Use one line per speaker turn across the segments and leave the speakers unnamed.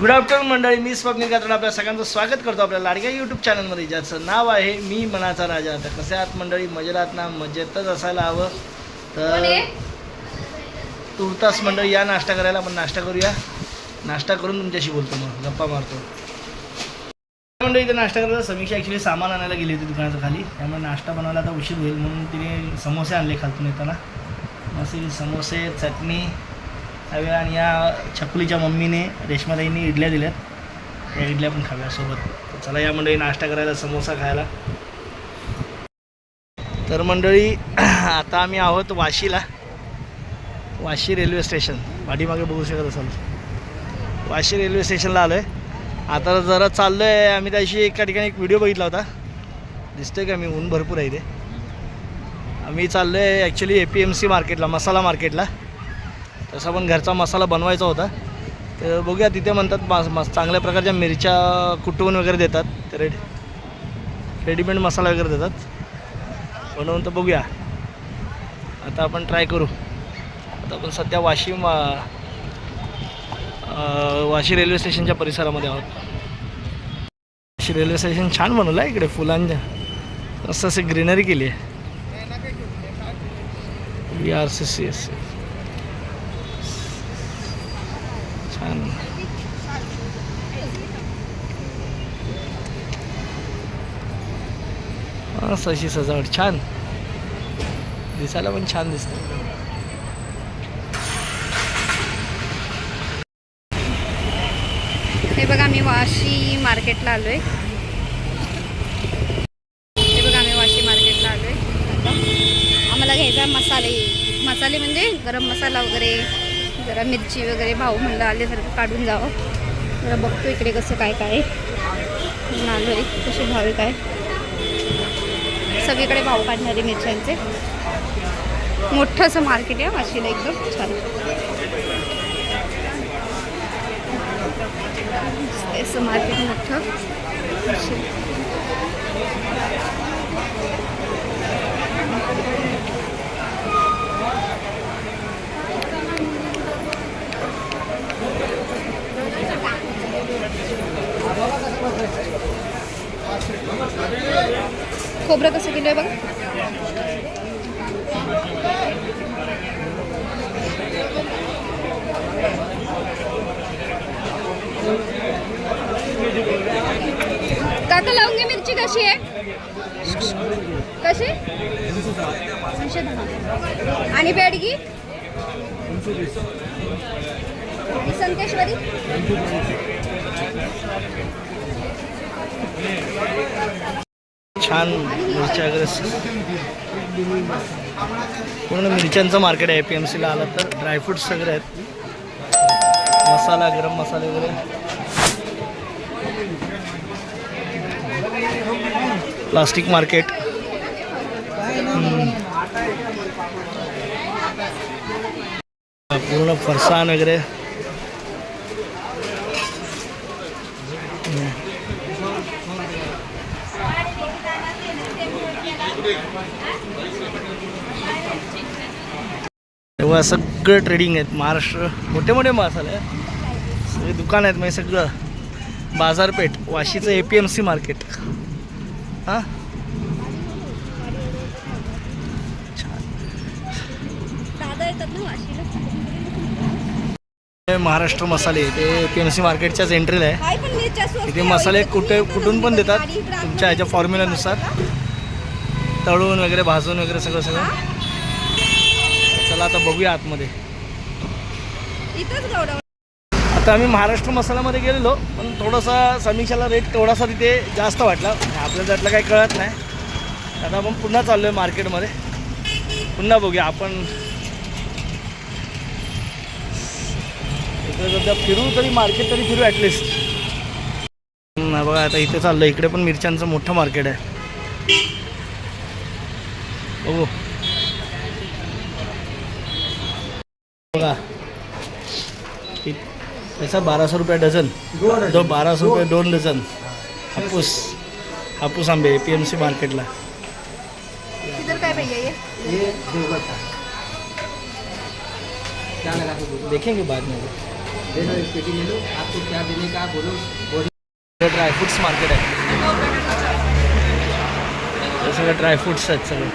Good afternoon मंडळी. मी स्वप्नील कात्रण. आपल्या सगळ्यांचं स्वागत करतो आपल्या लाडक्या यूट्यूब चॅनलमध्ये ज्याचं नाव आहे मी मनाचा राजा. तर कसे आहात मंडळी? मजेत आहात ना? मजेतच असायला हवं. तर तुर्तास मंडळी या नाश्ता करायला आपण नाश्ता करूया. नाश्ता करून तुमच्याशी बोलतो मग. गप्पा मारतो. मंडळी इथे नाश्ता करायला समीक्षा ॲक्च्युली सामान आणायला गेली होती दुकानाच्या खाली. त्यामुळे नाश्ता बनवायला आता उशीर होईल म्हणून तिने समोसे आणले खालतून येताना. मस्त समोसे चटणी हवे आणि या छकुलीच्या मम्मीने रेशमाताईंनी इडल्या दिल्यात. या इडल्या पण खाव्या सोबत. तर चला या मंडळी नाश्ता करायला समोसा खायला. तर मंडळी आता आम्ही आहोत वाशीला. Vashi railway station. पाठीमागे बघू शकत असाल. वाशी रेल्वे स्टेशनला आलो आहे आता जरा चाललो आहे आम्ही त्याशी एका ठिकाणी एक व्हिडिओ बघितला होता. दिसतोय का? मी ऊन भरपूर आहे इथे. आम्ही चाललो आहे actually A P M C मार्केटला मसाला मार्केटला तसा पण घरचा मसाला बनवायचा होता. तर बघूया तिथे म्हणतात मस मस चांगल्या प्रकारच्या मिरच्या कुटवून वगैरे देतात. ते रेडी रेडीमेड मसाला वगैरे देतात. बनवून तर बघूया. आता आपण ट्राय करू. आता आपण सध्या वाशी वाशी रेल्वे स्टेशनच्या परिसरामध्ये आहोत. वाशी रेल्वे स्टेशन छान बनवलं आहे इकडे फुलांच्या. असं असे ग्रीनरी केली आहे. V R C C S C मस्त अशी सजावट. छान. दिसायला पण छान दिसते
हे बघा आम्ही वाशी मार्केटला आलो आहे हे बघा आम्ही वाशी मार्केटला आलो आहे आम्हाला घ्यायचा आहे मसाले. मसाले म्हणजे गरम मसाला वगैरे जरा मिरची वगैरे भाऊ म्हणलं आल्यासारखं काढून जावं. जरा बघतो इकडे कसं काय काय. आलो आहे कसे भावे आहे काय. सगळीकडे भाव काढणारे मिरच्यांचे. मोठं असं मार्केट आहे वाशीला एकदम छान. असं मार्केट मोठं. खोबरं कसं किलो आहे बघा. काका लवंगी मिरची कशी बेडगी? संकेश्वरी?
छान मिरच्या वगैरे पूर्ण मिरच्यांचं मार्केट आहे ए पी एम सीला आलं तर. ड्रायफ्रुट्स सगळे आहेत. मसाला गरम मसाले वगैरे. प्लास्टिक मार्केट पूर्ण फरसाण वगैरे. तेव्हा सगळं ट्रेडिंग आहेत. महाराष्ट्र मोठे मोठे मसाले आहेत सगळे दुकान आहेत. म्हणजे सगळं बाजारपेठ वाशीचं A P M C market हां? महाराष्ट्र मसाले ते ए पी एम सी मार्केटच्याच एंट्रीला आहे. इथे. मसाले कुठे कुठून पण देतात. तुमच्या ह्याच्या फॉर्म्युल्यानुसार तळून वगैरे भाजून वगैरे सगळं सगळं. चला आता बघूया आतमध्ये. आता आम्ही महाराष्ट्र मसाल्यामध्ये गेलेलो पण थोडासा समीक्षाला रेट थोडासा तिथे जास्त वाटला. आपल्याला त्यातलं काही कळत नाही. आता आपण पुन्हा चाललो आहे मार्केटमध्ये. पुन्हा बघूया आपण. इकडे सध्या फिरू तरी मार्केट तरी फिरू ॲटलिस्ट बघा आता इथे चाललं इकडे पण मिरच्यांचं मोठं मार्केट आहे. बघू बघा इ- ऐसा बारह सौ रुपये डझन दो बारह सौ रुपये दोन डझन हापूस। हापूस आंबे पी एम सी मार्केटला।
इधर काय भैया ये?
देखेंगे बाद में।
ले लो एक पेटी ले लो। आपको क्या देने का बोलो? बोलो
हे। ड्रायफ्रुट्स मार्केट आहे हे सगळं ड्रायफ्रुट्स आहेत सगळे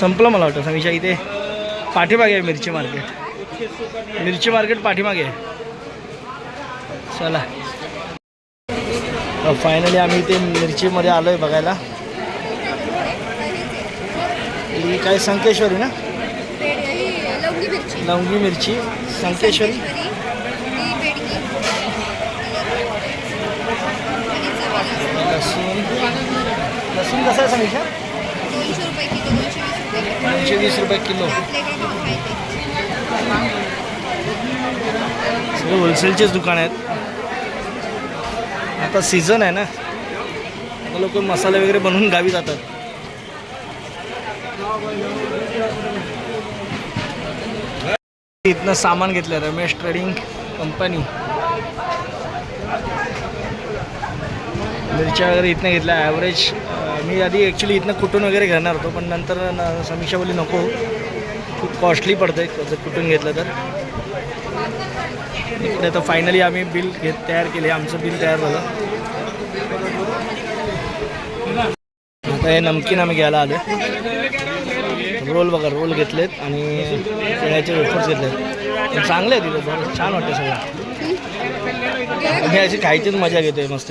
संपलं मला वाटतं. समीक्षा इथे पाठीमागे आहे मिरची मार्केट. मिरची मार्केट पाठीमागे आहे. चला. फायनली आम्ही इथे मिरचीमध्ये आलो आहे बघायला. ही काय संकेश्वरी ना?
लवंगी मिरची.
संकेश्वरी. लसूण. लसूण कसं आहे समीक्षा?
दोनशे वीस रुपये किलो. सगळं
सगळे होलसेलचेच दुकान आहेत. आता सीझन आहे ना. आता लोक मसाले वगैरे बनवून गावी जातात. इथनं सामान घेतलं रमेश ट्रेडिंग कंपनी. मिरच्या वगैरे इथनं घेतल्या ॲव्हरेज मी आधी ॲक्च्युली इथनं कुटून वगैरे घेणार होतो पण नंतर न- समीक्षा बोली नको खूप कॉस्टली पडतं जर कुठून घेतलं तर. इकडे तर फायनली आम्ही बिल घेत तयार केले आमचं बिल तयार झालं. आता हे नमकीन आम्ही घ्यायला आलो रोल बघा रोल घेतलेत आणि केळ्याचे वेफर्स घेतलेत. चांगले आहे तिथं बरं छान वाटतं सगळं. मी अशी खायचीच मजा घेतोय मस्त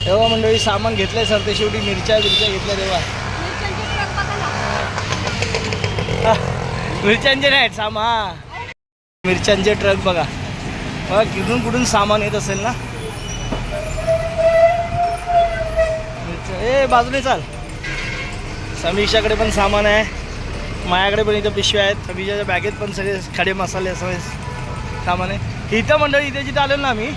तेव्हा मंडळी सामान घेतलंय सर ते शेवटी मिरच्या मिरच्या घेतल्या तेव्हा. मिरच्यांचे नाहीत सामान मिरच्यांचे ट्रक बघा. बघा कुठून कुठून सामान येत असेल ना? मिरच्या. ए बाजूने चाल. समीक्षाकडे पण सामान आहे. माझ्याकडे पण इथं पिशव्या आहेत. समीक्षाच्या बॅगेत पण सगळे खडे मसाले सगळे सामान आहे. इथं मंडळी इथे जिथं आलो ना आम्ही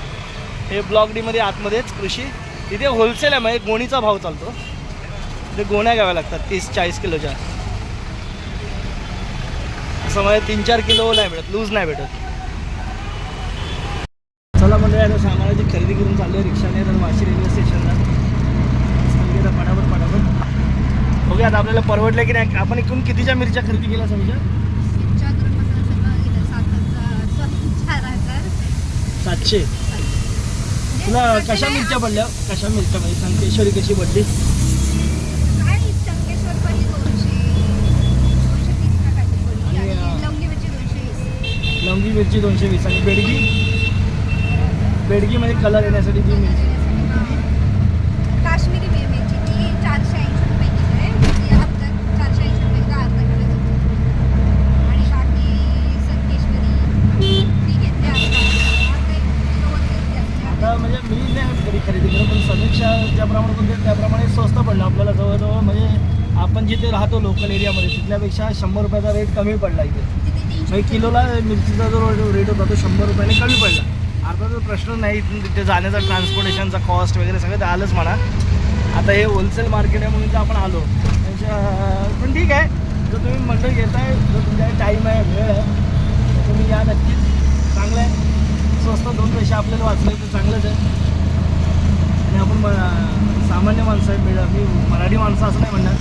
हे ब्लॉक डीमध्ये आतमध्येच कृषी. इथे होलसेल आहे म्हणजे गोणीचा भाव चालतो. इथे गोण्या घ्याव्या लागतात तीस चाळीस किलोच्या. असं म्हणजे तीन चार किलो नाही भेटत लूज नाही भेटत. चला म्हणजे आता सामानाची खरेदी करून चाललो आहे रिक्षाने तर वाशी रेल्वे स्टेशनला सांगितलं आता पटापट पटापट बघूया आता आपल्याला परवडलं की नाही. आपण एकूण कितीच्या मिरच्या खरेदी केल्या समजा सातशे. तुला कशा मिरच्या पडल्या? कशा मिरच्या म्हणजे संकेश्वरी कशी पडली?
लवंगी मिरची दोनशे वीस.
आणि बेडगी? बेडगीमध्ये कलर येण्यासाठी जी मिरची
काश्मीरी मिर- मिरची ती चारशे ऐंशी रुपये किलो आहे ती अर्धा चारशे ऐंशी रुपये किलो अर्धा किलो जातो आणि बाकी संकेश्वरी ती घेतली अर्धा अर्धा एक किलोवरती घेतली अर्धा
आता म्हणजे मी नाही कधी खरेदी केलं पण समीक्षा ज्याप्रमाणे बोलते त्याप्रमाणे स्वस्त पडलं आपल्याला जवळजवळ म्हणजे आपण जिथे राहतो लोकल एरियामध्ये तिथल्यापेक्षा शंभर रुपयाचा रेट कमी पडला इथे. म्हणजे किलोला मिरचीचा जो रेट होता तो शंभर रुपयाने कमी पडला. आता जो प्रश्न नाही इथून तिथे जाण्याचा ट्रान्सपोर्टेशनचा कॉस्ट वगैरे सगळं ते आलंच म्हणा. आता हे होलसेल मार्केट आहे म्हणून तर आपण आलो त्याच्या पण ठीक आहे. जर तुम्ही मंडळ घेताय जर तुमच्याकडे टाईम आहे वेळ आहे तर तुम्ही या नक्कीच. चांगलं आहे. स्वस्त दोन पैसे आपल्याला वाचले तर चांगलंच आहे. आणि आपण म- सामान्य माणसं आहे मी मराठी माणसं असं नाही म्हणणार.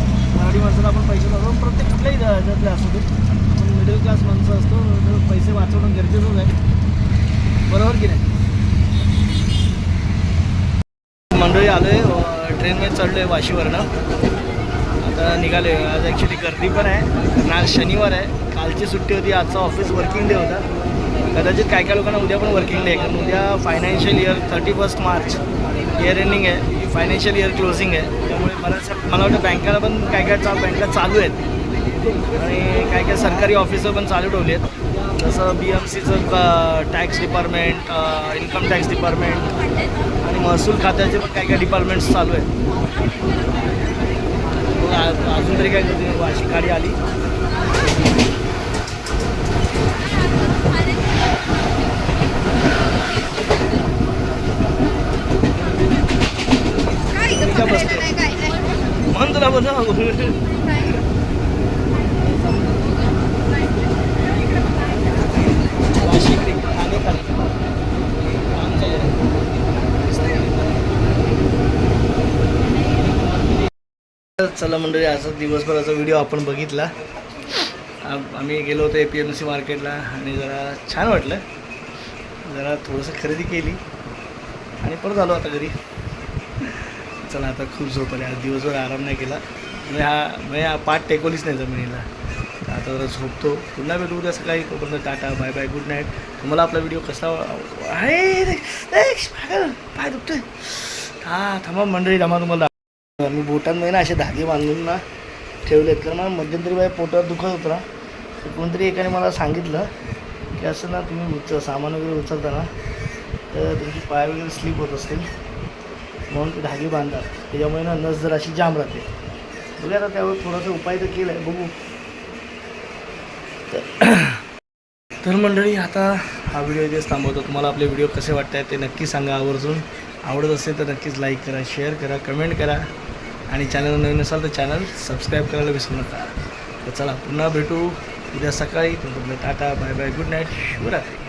मराठी माणसाला आपण पैसे वाचवून प्रत्येक कुठल्याही ह्याच्यातले असू दे. आपण मिडल क्लास माणसं असतो तर पैसे वाचवणं गरजेचंच आहे. बरोबर की नाही? मंडळी आलो आहे ट्रेनमध्ये चढलो आहे वाशीवरनं. आता निघाले आज ॲक्च्युली गर्दी पण आहे. कारण आज शनिवार आहे. कालची सुट्टी होती. आजचा ऑफिस वर्किंग डे होता. कदाचित काय काय लोकांना उद्या पण वर्किंग डे आहे. कारण उद्या financial year thirty first March. Year ending आहे. फायनान्शियल इयर क्लोजिंग आहे. त्यामुळे बऱ्याचशा मला वाटतं बँकाला पण काय काय चा बँका चालू आहेत. आणि काय काय सरकारी ऑफिसं पण चालू ठेवली आहेत. जसं बी एम सीचं tax department income tax department आणि महसूल खात्याचे पण काय काय डिपार्टमेंट्स चालू आहेत. अजून तरी काय करते वाशी गाडी आली. गप
असतो
चला मंडळी असा दिवसभराचा व्हिडिओ आपण बघितला. आम्ही गेलो होतो ए पी एम सी मार्केटला आणि जरा छान वाटलं. जरा थोडंसं खरेदी केली. आणि परत आलो आता घरी. चला आता खूप झोप आली आज दिवसभर आराम नाही केला. म्हणजे हा म्हणजे हा पाठ टेकवलीच नाही जमिनीला. आता जरा झोपतो. पुन्हा भेटू उद्या सकाळी. तोपर्यंत tata bye bye good night तुम्हाला आपला व्हिडिओ कसा आहे? रे, पागल, पाय दुखतोय. हा थांबा मंडळी थांबा तुम्हाला मी बोटांमध्ये ना असे धागे बांधून ना ठेवलेत. कारण मला मध्यंतरी बाय पोटात दुखत होतं ना. तर कोणतरी एकाने मला सांगितलं की असं ना तुम्ही उच सामान वगैरे उचलता ना तर तुमचे पाय वगैरे स्लिप होत असतील. म्हणून ते धागे बांधतात. त्याच्यामुळे ना नस जर अशी जाम राहते. बघूया आता त्यावर थोडासा उपाय तर केला आहे बघू. तर- तर मंडळी आता हा व्हिडिओ इथेच थांबवतो. तुम्हाला आपले व्हिडिओ कसे वाटत आहेत ते नक्की सांगा आवर्जून. आवडत असेल तर नक्कीच लाईक करा शेअर करा कमेंट करा. आणि चॅनल नवीन असाल तर चॅनल सबस्क्राईब करायला विसरू नका. तर चला पुन्हा भेटू. उद्या सकाळी. तोपर्यंत tata bye bye good night Shivratri.